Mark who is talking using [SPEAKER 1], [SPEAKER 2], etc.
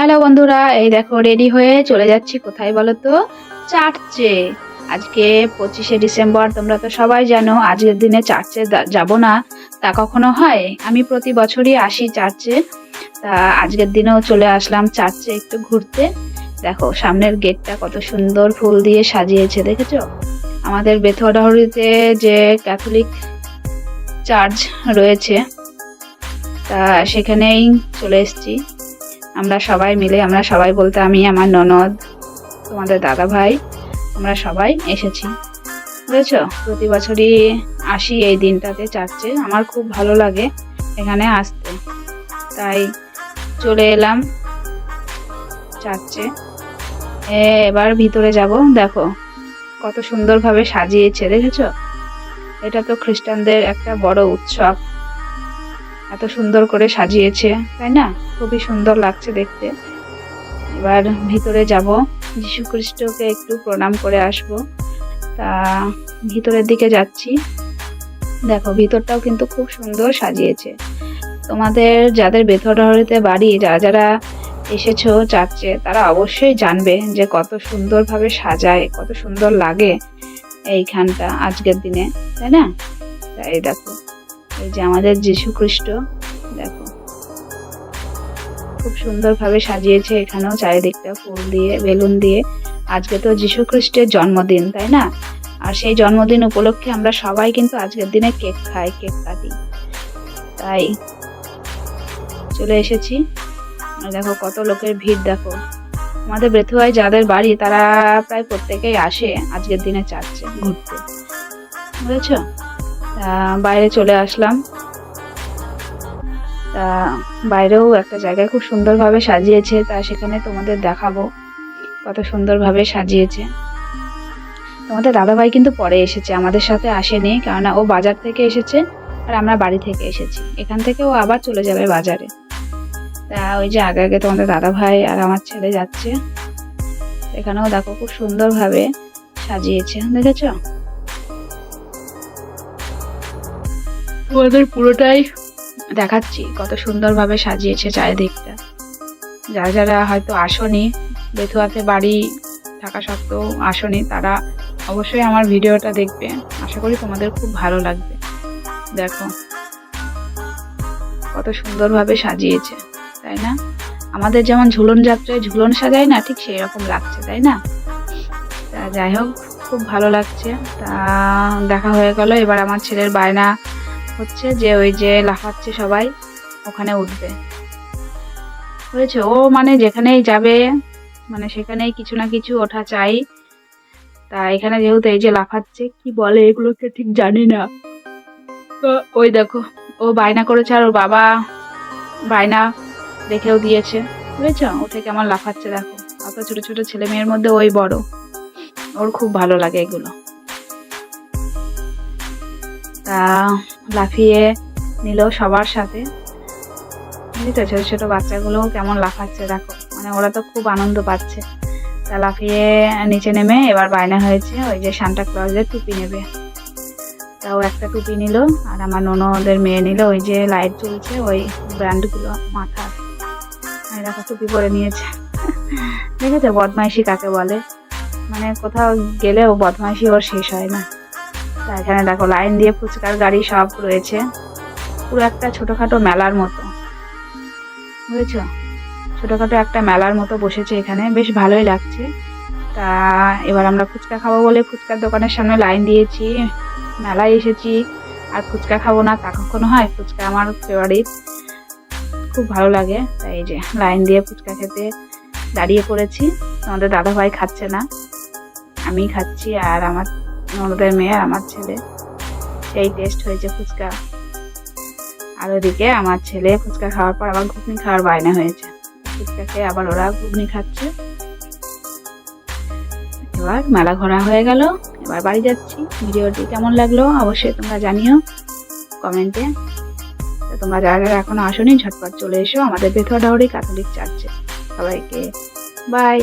[SPEAKER 1] Hello বন্ধুরা, এই দেখো রেডি হয়ে চলে যাচ্ছি। কোথায় বলো তো? চার্চে। আজকে পঁচিশে ডিসেম্বর, তোমরা তো সবাই জানো, আজকের দিনে চার্চে যাব না, তা কখনো হয়? আমি প্রতি বছরই আসি চার্চে। তা আজকের দিনেও চলে আসলাম চার্চে একটু ঘুরতে। দেখো, সামনের গেটটা কত সুন্দর ফুল দিয়ে সাজিয়েছে, দেখেছ? আমাদের বেথুয়াডাহরিতে যে ক্যাথলিক চার্চ রয়েছে, তা সেখানেই চলে এসেছি। আমরা সবাই মিলে, আমরা সবাই বলতে আমি, আমার ননদ, তোমাদের দাদা ভাই আমরা সবাই এসেছি। বুঝেছ? প্রতি বছরই আসি এই দিনটাতে চার্চে। আমার খুব ভালো লাগে এখানে আসতে। তাই চলে এলাম চার্চে। এবার ভিতরে যাব। দেখো, কত সুন্দরভাবে সাজিয়েছে, দেখেছ? এটা তো খ্রিস্টানদের একটা বড় উৎসব। এত সুন্দর করে সাজিয়েছে, তাই না? খুবই সুন্দর লাগছে দেখতে। এবার ভিতরে যাব। যীশু খ্রিস্টকে একটু প্রণাম করে আসব। তা, ভিতরের দিকে যাচ্ছি। দেখো, ভিতরটাও কিন্তু খুব সুন্দর সাজিয়েছে। তোমাদের যাদের বেথরহরিতে বাড়ি যারা যারা এসেছ চার্চে, তারা অবশ্যই জানবে যে কত সুন্দরভাবে সাজায়, কত সুন্দর লাগে এইখানটা আজকের দিনে, তাই না? তাই দেখো। এই যে আমাদের যীশু খ্রিস্ট দেখো। খুব সুন্দরভাবে সাজিয়েছে এখানেও চারিদিকটা, ফুল দিয়ে, বেলুন দিয়ে। আজকে তো যীশু খ্রিস্টের জন্মদিন, তাই না? আর সেই জন্মদিন উপলক্ষে আমরা সবাই কিন্তু আজকের দিনে কেক খাই, কেক কাটি। তাই চলে এসেছি। দেখো কত লোকের ভিড়, দেখো। আমাদের বেথুয়ায় যাদের বাড়ি, তারা প্রায় প্রত্যেকেই আসে আজকের দিনে চাচ্ছে ঘুরতে। বুঝেছ? বাইরে চলে আসলাম। তা বাইরেও একটা জায়গায় খুব সুন্দরভাবে সাজিয়েছে, তা সেখানে তোমাদের দেখাবো কত সুন্দরভাবে সাজিয়েছে। তোমাদের দাদাভাই কিন্তু পরে এসেছে, আমাদের সাথে আসেনি, কেননা ও বাজার থেকে এসেছে আর আমরা বাড়ি থেকে এসেছি। এখান থেকে ও আবার চলে যাবে বাজারে। তা ওই যে আগে আগে তোমাদের দাদাভাই আর আমার ছেলে যাচ্ছে, এখানেও দেখো খুব সুন্দরভাবে সাজিয়েছে, দেখেছ? তোমাদের পুরোটাই দেখাচ্ছি, কত সুন্দরভাবে সাজিয়েছে চারিদিকটা। যারা যারা হয়তো আসনি, বেথুয়াতে বাড়ি থাকা সত্ত্বেও আসনি, তারা অবশ্যই আমার ভিডিওটা দেখবে। আশা করি তোমাদের খুব ভালো লাগবে। দেখো, কত সুন্দরভাবে সাজিয়েছে, তাই না? আমাদের যেমন ঝুলন যাত্রায় ঝুলন সাজায় না, ঠিক সেই রকম লাগছে, তাই না? তা যাই হোক, খুব ভালো লাগছে। তা দেখা হয়ে গেল, এবার আমার ছেলের বায়না হচ্ছে যে ওই যে লাফাচ্ছে সবাই, ওখানে উঠবে। বুঝেছ? ও মানে যেখানেই যাবে মানে সেখানেই কিছু না কিছু ওঠা চাই। তা এখানে যেহেতু এই যে লাফাচ্ছে, কি বলে এগুলোকে ঠিক জানি না। তো ওই দেখো, ও বায়না করেছে আর ওর বাবা বায়না রেখেও দিয়েছে। বুঝেছ? উঠে আমার লাফাচ্ছে দেখো। অত ছোট ছোট ছেলে মেয়ের মধ্যে ওই বড়। ওর খুব ভালো লাগে এগুলো। তা লাফিয়ে নিল সবার সাথে। বুঝলি ছোট ছোট বাচ্চাগুলোও কেমন লাফাচ্ছে, দেখো। মানে ওরা তো খুব আনন্দ পাচ্ছে। তা লাফিয়ে নিচে নেমে এবার বায়না হয়েছে ওই যে সান্টা ক্লজের টুপি নেবে। তাও একটা টুপি নিল, আর আমার ননদের মেয়ে নিল, ওই যে লাইট জ্বলছে ওই ব্র্যান্ডগুলো মাথার। এই দেখো, টুপি পরে নিয়েছে। দেখেছ, বদমাইশি কাকে বলে? মানে কোথাও গেলেও বদমাইশি ওর শেষ হয় না। তা এখানে দেখো লাইন দিয়ে ফুচকার গাড়ি সব রয়েছে। পুরো একটা ছোটখাটো মেলার মতো। বুঝেছ? ছোটখাটো একটা মেলার মতো বসেছে এখানে। বেশ ভালোই লাগছে। তা এবার আমরা ফুচকা খাব বলে ফুচকার দোকানের সামনে লাইন দিয়েছি। মেলায় এসেছি। আর ফুচকা খাব না তা কখনো হয়? ফুচকা আমার ফেভারিট খুব ভালো লাগে। তাই এই যে লাইন দিয়ে ফুচকা খেতে দাঁড়িয়ে পড়েছি। আমাদের দাদা ভাই খাচ্ছে না। আমি খাচ্ছি আর আমার ননদের মেয়ে, আমার ছেলে। সেই টেস্ট হয়েছে ফুচকা। আর ওদিকে আমার ছেলে ফুচকা খাওয়ার পর আবার ঘুগনি খাওয়ার বায়না হয়েছে। ফুচকা খেয়ে আবার ওরা ঘুগনি খাচ্ছে। এবার মেলা ঘোরা হয়ে গেল। এবার বাড়ি যাচ্ছি। ভিডিওটি কেমন লাগল অবশ্যই তোমরা জানিও কমেন্টে। তোমরা যারা যারা এখনও আসোনি, ঝটপট চলে এসো। আমাদের বেথুয়া ডাউরি ক্যাথলিক চার্চে সবাইকে বাই